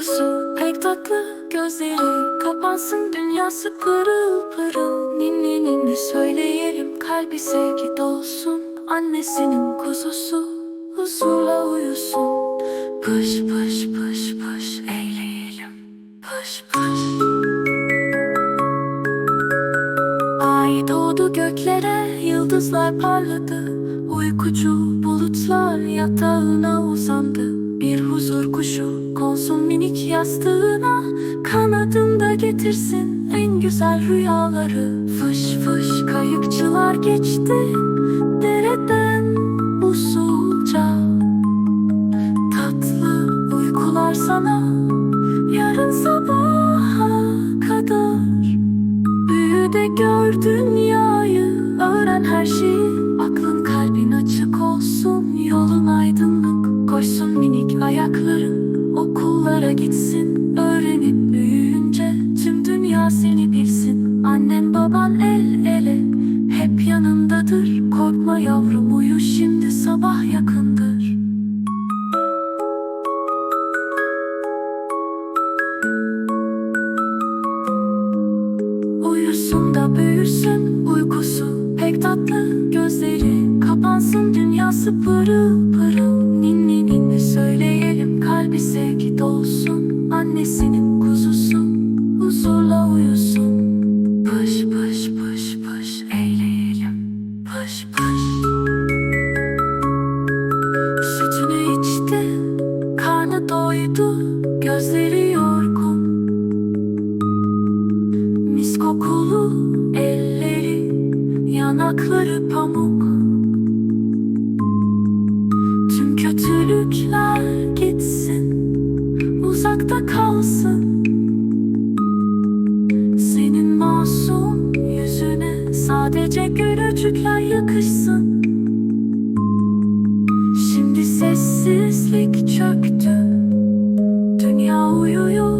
Uykusu pek tatlı Gözleri kapansın dünyası pırıl pırıl. Ninni ninni söyleyelim kalbi sevgi dolsun Annesinin kuzusu huzurla uyusun. Pış pış pış pış eyleyelim. Pış pış. Ay doğdu göklere, yıldızlar parladı. Uykucu bulutlar yatağına uzandı Bir huzur kuşu konsun minik yastığına. Kanadında getirsin en güzel rüyaları. Fış fış kayıkçılar geçti dereden usulca. Tatlı uykular sana yarın sabaha kadar. Büyü de gör Gitsin. Öğrenip büyüyünce Tüm dünya seni bilsin. Annem baban el ele Hep yanındadır. Korkma yavrum uyu şimdi sabah yakındır. Uyusun da büyüsün uykusu. Pek tatlı Gözleri kapansın dünyası pırıl bir sevgi dolsun. Annesinin kuzusu huzurla uyusun. Pış pış pış pış eğleyelim. Pış pış. Sütünü içti, karnı doydu, gözleri yorgun. Mis kokulu elleri, yanakları pamuk. Tüm kötülükler uzakta kalsın. Senin masum yüzüne sadece gülücükler yakışsın. Şimdi sessizlik çöktü. Dünya uyuyor.